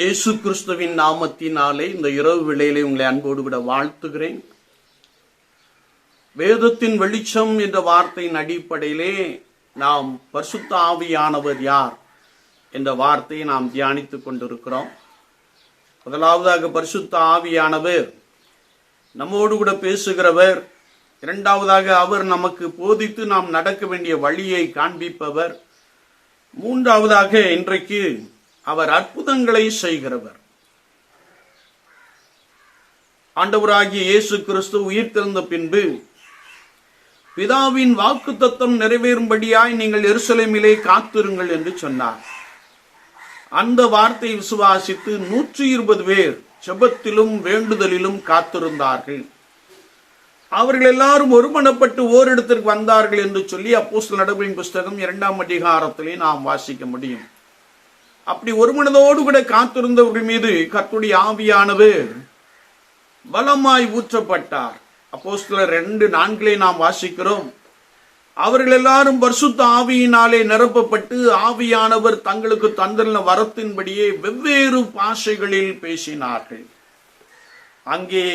இயேசு கிறிஸ்துவின் நாமத்தினாலே இந்த இரவு வேளையிலே உங்களை அன்போடு விட வாழ்த்துகிறேன். வேதத்தின் வெளிச்சம் என்ற வார்த்தையின் அடிப்படையிலே நாம் பரிசுத்த ஆவியானவர் யார் என்ற வார்த்தையை நாம் தியானித்துக் கொண்டிருக்கிறோம். முதலாவதாக பரிசுத்த ஆவியானவர் நம்மோடு கூட பேசுகிறவர் இரண்டாவதாக அவர் நமக்கு போதித்து நாம் நடக்க வேண்டிய வழியை காண்பிப்பவர் மூன்றாவதாக இன்றைக்கு அவர் அற்புதங்களை செய்கிறவர். ஆண்டவராகிய இயேசு கிறிஸ்து உயிர் திறந்த பின்பு பிதாவின் வாக்கு தத்துவம் நிறைவேறும்படியாய் நீங்கள் எருசலேமிலே காத்திருங்கள் என்று சொன்னார். அந்த வார்த்தை விசுவாசித்து நூற்றி இருபது பேர் செபத்திலும் வேண்டுதலிலும் காத்திருந்தார்கள். அவர்கள் எல்லாரும் ஒருமணப்பட்டு ஓரிடத்திற்கு வந்தார்கள் என்று சொல்லி அப்போஸ்தலர் நடவடின் புஸ்தகம் இரண்டாம் அதிகாரத்திலே நாம் வாசிக்க முடியும். அப்படி ஒரு மனதோடு கூட காத்திருந்தவர்கள் மீது கத்துடைய ஆவியானவர் பலமாய் ஊற்றப்பட்டார். அப்போஸ்தலர் ரெண்டு நான்களை நாம் வாசிக்கிறோம். அவர்கள் எல்லாரும் பரிசுத்த ஆவியினாலே நிரப்பப்பட்டு ஆவியானவர் தங்களுக்கு தந்திருந்த வரத்தின்படியே வெவ்வேறு பாஷைகளில் பேசினார்கள். அங்கே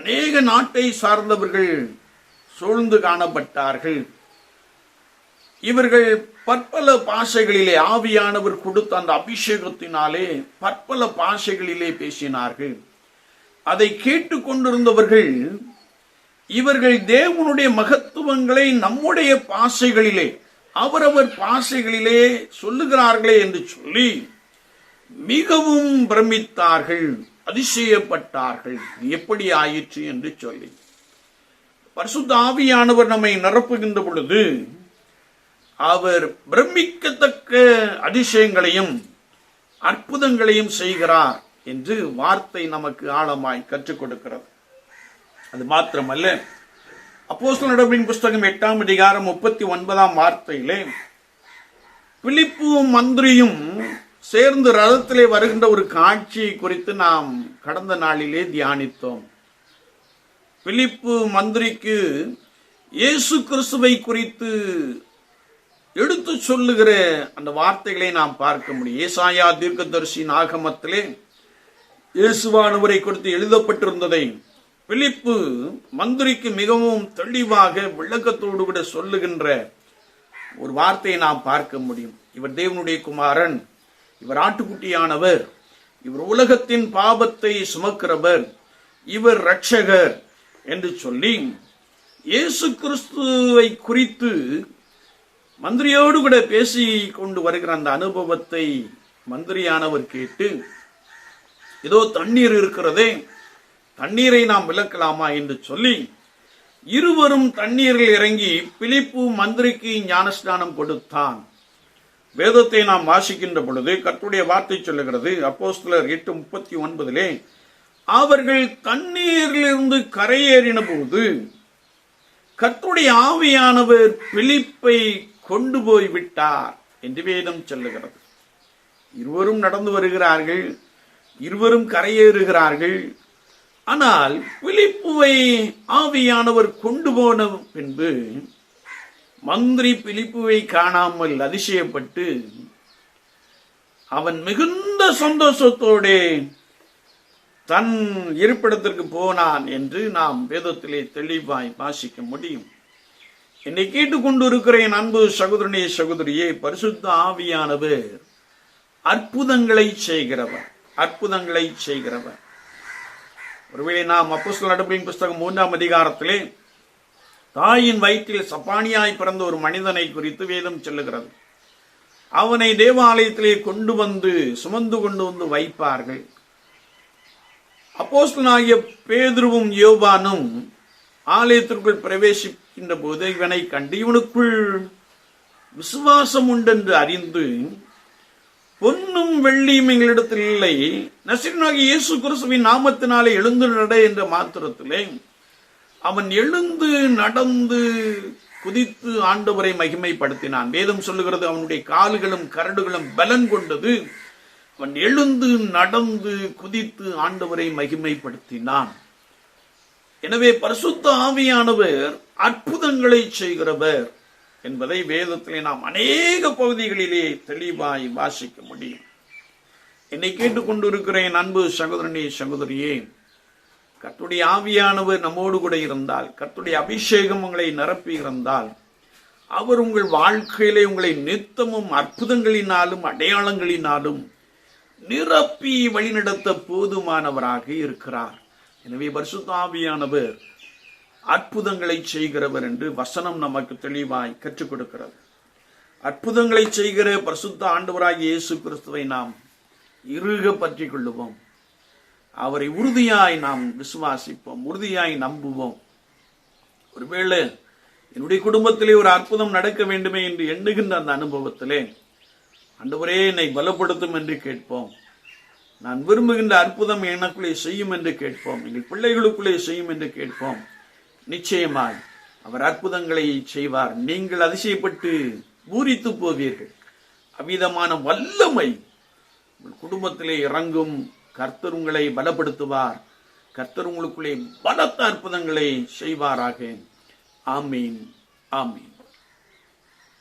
அநேக நாட்டை சார்ந்தவர்கள் சூழ்ந்து காணப்பட்டார்கள். இவர்கள் பற்பல பாஷைகளிலே ஆவியானவர் கொடுத்த அந்த அபிஷேகத்தினாலே பற்பல பாஷைகளிலே பேசினார்கள். அதை கேட்டுக்கொண்டிருந்தவர்கள் இவர்கள் தேவனுடைய மகத்துவங்களை நம்முடைய பாஷைகளிலே அவரவர் பாஷைகளிலே சொல்லுகிறார்களே என்று சொல்லி மிகவும் பிரமித்தார்கள் அதிசயப்பட்டார்கள். எப்படி ஆயிற்று என்று சொல்லி. பரிசுத்த ஆவியானவர் நம்மை நிரப்புகின்ற பொழுது அவர் பிரமிக்கத்தக்க அதிசயங்களையும் அற்புதங்களையும் செய்கிறார் என்று வார்த்தை நமக்கு ஆழமாய் கற்றுக் கொடுக்கிறது. அது மாத்திரமல்ல அப்போஸ்தலர் நடவடிக்கை புஸ்தகம் எட்டாம் அதிகாரம் முப்பத்தி ஒன்பதாம் வார்த்தையிலே பிலிப்பும் மந்திரியும் சேர்ந்து ரதத்திலே வருகின்ற ஒரு காட்சியை குறித்து நாம் கடந்த நாளிலே தியானித்தோம். பிலிப்பு மந்திரிக்கு இயேசு கிறிஸ்துவை குறித்து எடுத்து சொல்லுகிற அந்த வார்த்தைகளை நாம் பார்க்க முடியும். ஏசாயா தீர்க்கதரிசி ஆகமத்திலே இயேசுவானவரை குறித்து எழுதப்பட்டிருந்ததை பிலிப்பு மந்திரிக்கு மிகவும் தெளிவாக விளக்கத்தோடு கூட சொல்லுகின்ற ஒரு வார்த்தையை நாம் பார்க்க முடியும். இவர் தேவனுடைய குமாரன். இவர் ஆட்டுக்குட்டியானவர். இவர் உலகத்தின் பாபத்தை சுமக்கிறவர். இவர் ரட்சகர் என்று சொல்லி இயேசு கிறிஸ்துவை குறித்து மந்திரியோடு கூட பேசி கொண்டு வருகிற அந்த அனுபவத்தை மந்திரியானவர் கேட்டு ஏதோ தண்ணீர் இருக்கிறதே தண்ணீரை நாம் விளக்கலாமா? என்று சொல்லி இருவரும் தண்ணீரில் இறங்கி பிலிப்பு மந்திரிக்கு ஞானஸ்நானம் கொடுத்தான். வேதத்தை நாம் வாசிக்கின்ற பொழுது கற்றுடைய வார்த்தை சொல்லுகிறது அப்போஸ்தலர் எட்டு முப்பத்தி ஒன்பதிலே அவர்கள் தண்ணீரிலிருந்து கரையேறின போது கத்துடைய ஆவியானவர் பிலிப்பை கொண்டு போய் விட்டார் என்று வேதம் சொல்லுகிறது. இருவரும் நடந்து வருகிறார்கள் இருவரும் கரையேறுகிறார்கள். ஆனால் பிலிப்புவை ஆவியானவர் கொண்டு போன பின்பு மந்திரி பிலிப்புவை காணாமல் அதிசயப்பட்டு அவன் மிகுந்த சந்தோஷத்தோடு தன் இருப்பிடத்திற்கு போனான் என்று நாம் வேதத்திலே தெளிவாய் வாசிக்க முடியும். என்னை கேட்டுக்கொண்டு இருக்கிற என் அன்பு சகோதரனே சகோதரியே பரிசுத்த ஆவியானவர் அற்புதங்களை செய்கிறவர் அற்புதங்களை செய்கிறவர். ஒருவேளை நாம் அப்போஸ்தல் நடப்பின் புஸ்தகம் மூன்றாம் அதிகாரத்திலே தாயின் வயிற்றில் சப்பானியாய் பிறந்த ஒரு மனிதனை குறித்து வேதம் சொல்லுகிறது. அவனை தேவாலயத்திலே கொண்டு வந்து சுமந்து கொண்டு வந்து வைப்பார்கள். அப்போஸ்தலனாகிய பேதுருவும் யோபானும் ஆலயத்திற்குள் பிரவேசி பிரவேசிக்கின்ற போது இவனை கண்டு இவனுக்குள் விசுவாசம் உண்டென்று அறிந்து பொன்னும் வெள்ளியும் எங்களிடத்தில் இல்லை. நசிரனாகி இயேசு கிறிஸ்துவின் நாமத்தினாலே எழுந்து நட என்ற மாத்திரத்திலே அவன் எழுந்து நடந்து குதித்து ஆண்டவரை மகிமைப்படுத்தினான். வேதம் சொல்லுகிறது அவனுடைய கால்களும் கரடுகளும் பலன் கொண்டது. அவன் எழுந்து நடந்து குதித்து ஆண்டவரை மகிமைப்படுத்தினான். எனவே பரிசுத்த ஆவியானவர் அற்புதங்களை செய்கிறவர் என்பதை வேதத்திலே நாம் அநேக பகுதிகளிலே தெளிவாய் வாசிக்க முடியும். என்னை கேட்டுக்கொண்டிருக்கிற என் அன்பு சகோதரனே சகோதரியே. கத்துடைய ஆவியானவர் நம்மோடு கூட இருந்தால் கத்துடைய அபிஷேகம் உங்களை நிரப்பி இருந்தால் அவர் உங்கள் வாழ்க்கையிலே உங்களை நித்தமும் அற்புதங்களினாலும் அடையாளங்களினாலும் நிரப்பி வழிநடத்த போதுமானவராக இருக்கிறார். எனவே பரிசுத்த ஆவியானவர் அற்புதங்களை செய்கிறவர் என்று வசனம் நமக்கு தெளிவாய் கற்றுக் கொடுக்கிறது. அற்புதங்களை செய்கிற பிரசுத்த ஆண்டவராகிய இயேசு கிறிஸ்துவை நாம் இறுக பற்றி கொள்ளுவோம். அவரை உறுதியாய் நாம் விசுவாசிப்போம் உறுதியாய் நம்புவோம். ஒருவேளை என்னுடைய குடும்பத்திலே ஒரு அற்புதம் நடக்க வேண்டுமே என்று எண்ணுகின்ற அந்த அனுபவத்திலே அன்றுவரே என்னை பலப்படுத்தும் என்று கேட்போம். நான் விரும்புகின்ற அற்புதம் எனக்குள்ளே செய்யும் என்று கேட்போம். எங்கள் பிள்ளைகளுக்குள்ளே செய்யும் என்று கேட்போம். நிச்சயமாய். அவர் அற்புதங்களை செய்வார். நீங்கள் அதிசயப்பட்டு பூரித்து போவீர்கள். அவ்விதமான வல்லமை. உங்கள் குடும்பத்திலே இறங்கும் கர்த்தர் உங்களை பலப்படுத்துவார். கர்த்தர் உங்களுக்குள்ளே பலத்த அற்புதங்களை செய்வாராக. ஆமீன். ஆமீன்.